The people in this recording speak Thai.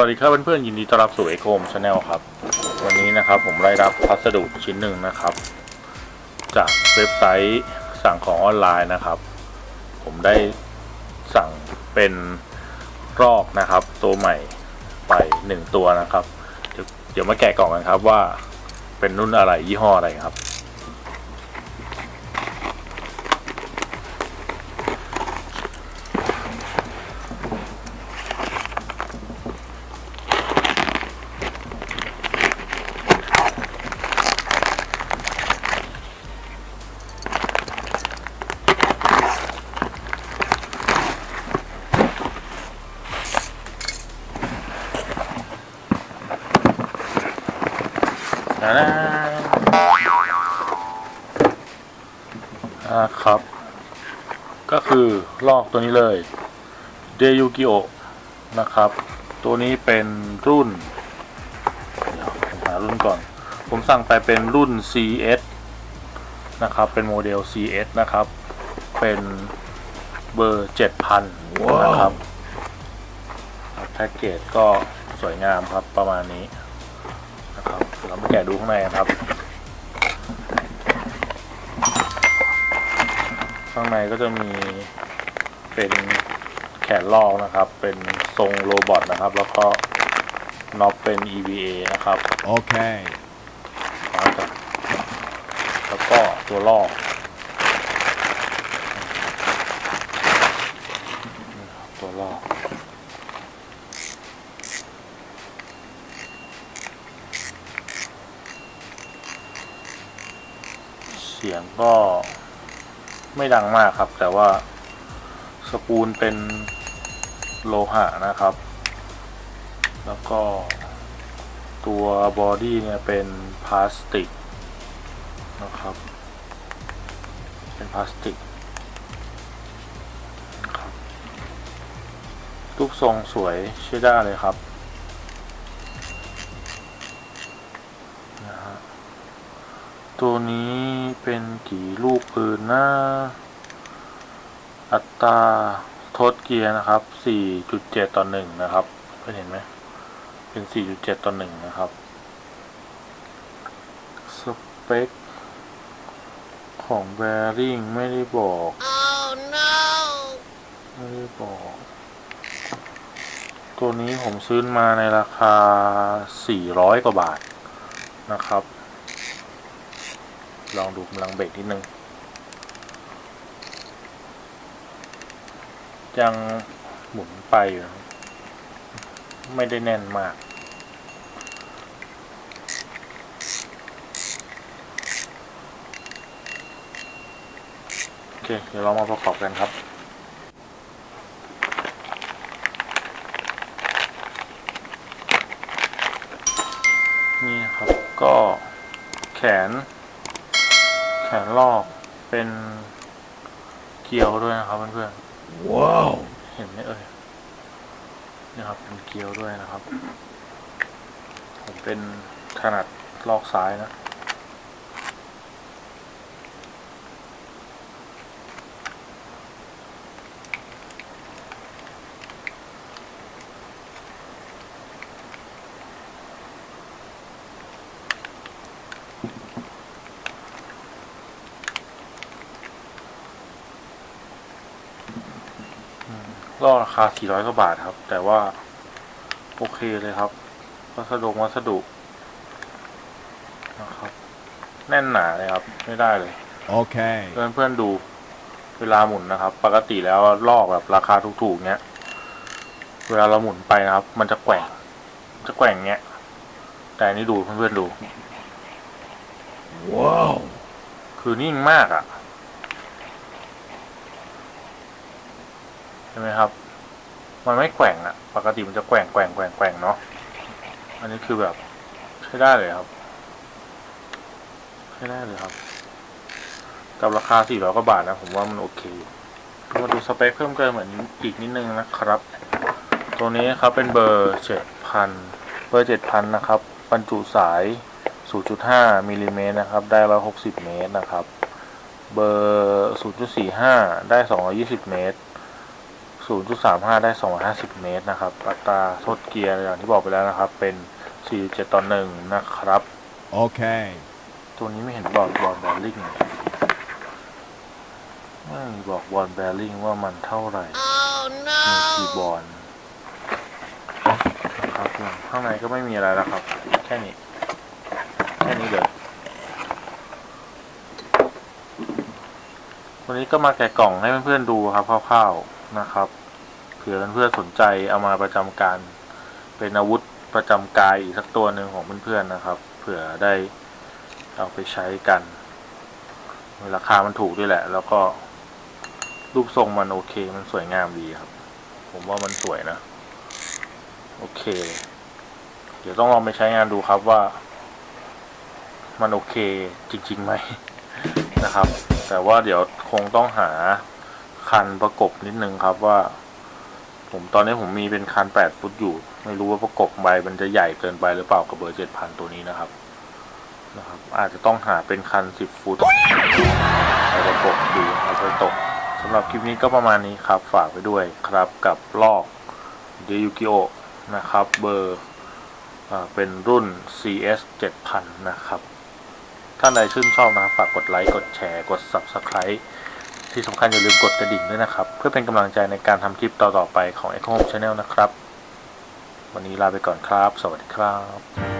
วัสดีครับเพื่อนๆยินดีต้อนรับสู่เอ o มชาแนลครับ วันนี้นะครับผมได้รับพัสดุชิ้นหนึ่งนะครับ จากเว็บไซต์สั่งของออนไลน์นะครับ ผมได้สั่งเป็นรอกนะครับ ตัวใหม่ไปหนึ่งตัวนะครับ เดี๋ยวมาแกะกล่องกันครับว่าเป็นรุ่นอะไรยี่ห้ออะไรครับ นะนะอ่าครับ ก็คือลอกตัวนี้เลยเดยูกิโอนะครับ ตัวนี้เป็นรุ่นหารุ่นก่อน ผมสั่งไปเป็นรุ่น CS นะครับ เป็นโมเดล CS นะครับ เป็นเบอร์ 7,000 นะครับแพ็กเกจก็สวยงามครับประมาณนี้ เรามาแกะดูข้างในกันครับ ข้างในก็จะมีเป็นแขนลอกนะครับ เป็นทรงโรบอทนะครับ แล้วก็น็อปเป็น EVA นะครับ Okay. มาจากแล้วก็ตัวลอกตัวลอก เสียงก็ไม่ดังมากครับ แต่ว่าสปูลเป็นโลหะนะครับ แล้วก็ตัวบอดี้เนี่ยเป็นพลาสติกนะครับ เป็นพลาสติกรูปทรงสวยใช้ได้เลยครับ ตัวนี้เป็นกี่ลูกปืนนะอัตราทดเกียร์นะครับ 4.7 ต่อ 1 นะครับ เพื่อนเห็นไหม เป็น 4.7 ต่อ 1 นะครับ สเปค ของแบริ่งไม่ได้บอก Oh no! ไม่ได้บอก ตัวนี้ผมซื้อมาในราคา 400 กว่าบาทนะครับ ลองดูกำลังเบรกนิดนึงยังหมุนไปอยู่ไม่ได้แน่นมาก โอเค เดี๋ยวเรามาประกอบกันครับนี่ครับก็แขน แขนลอกเป็นเกลียวด้วยนะครับเพื่อน Wow. ๆเห็นไหมเอ่ยนี่ครับเป็นเกลียวด้วยนะครับ ผมเป็นถนัดลอกซ้ายนะ ก็ราคา 400 กว่าบาทครับ แต่ว่า โอเคเลยครับ วัสดุวัสดุนะครับ แน่นหนาเลยครับ ไม่ได้เลย Okay. เพื่อนเพื่อนๆดูเวลาหมุนนะครับ ปกติแล้วลอกแบบราคาถูกๆเนี้ย เวลาเราหมุนไปนะครับ มันจะแกว่ง จะแกว่งเงี้ย แต่อันนี่ดูเพื่อนๆดู Wow. คือนิ่งมากอะ่ะ ช่ไหมครับ มันไม่แกว่งอะปกติมันจะแกว่งแกว่งแกว่งแกว่งเนาะ อันนี้คือแบบใช้ได้เลยครับ ใช้ได้เลยครับ กับราคา400กว่าบาทนะ ผมว่ามันโอเค มาดูสเปคเพิ่มเติมเหมือนอีกนิดนึงนะครับ ตัวนี้ครับเป็นเบอร์7,000เบอร์7,000นะครับ บรรจุสาย 0.5มิลลิเมตรนะครับ ได้ 160 เมตรนะครับ เบอร์ 0.45 ได้ 220 เมตร 0.35 ได้ 250 เมตรนะครับ อัตราทดเกียร์อย่างที่บอกไปแล้วนะครับ เป็น 47 ต่อ 1 นะครับ Okay. ตัวนี้ไม่เห็นบอกบอลแบริ่งเลยไม่มีบอกบอลแบริ่งว่ามันเท่าไหร่มีกี่บอลนะครับข้างในก็ไม่มีอะไรแล้วครับ แค่นี้ แค่นี้เลยวันนี้ก็มาแกะกล่องให้เพื่อนๆดูครับคร่าวๆ นะครับเผื่อเพื่อนๆสนใจเอามาประจำการ เป็นอาวุธประจำกายอีกสักตัวหนึ่งของเพื่อนๆนะครับ เผื่อได้เอาไปใช้กัน ราคามันถูกด้วยแหละ แล้วก็รูปทรงมันโอเค มันสวยงามดีครับ ผมว่ามันสวยนะ โอเค เดี๋ยวต้องลองไปใช้งานดูครับว่า มันโอเคจริงๆไหมนะครับ แต่ว่าเดี๋ยวคงต้องหา คันประกบนิดนึงครับว่า ผมตอนนี้ผมมีเป็นคัน8ฟุตอยู่ ไม่รู้ว่าประกบใบมันจะใหญ่เกินไปหรือเปล่ากับเบอร์7,000ตัวนี้นะครับนะครับ อาจจะต้องหาเป็นคัน10ฟุตปประกบดูเอาไปตกสำหรับคลิปนี้ก็ประมาณนี้ครับ ฝากไปด้วยครับกับลอกเดยุกิโอนะครับเบอร์เป็นรุ่น CS 7000 นะครับ ท่านใดชื่นชอบนะครับ ฝากกดไลค์ กดแชร์ กด Subscribe ที่สำคัญอย่าลืมกดกระดิ่งด้วยนะครับ เพื่อเป็นกำลังใจในการทำคลิปต่อๆไปของ Echo Home Channel นะครับ วันนี้ลาไปก่อนครับ สวัสดีครับ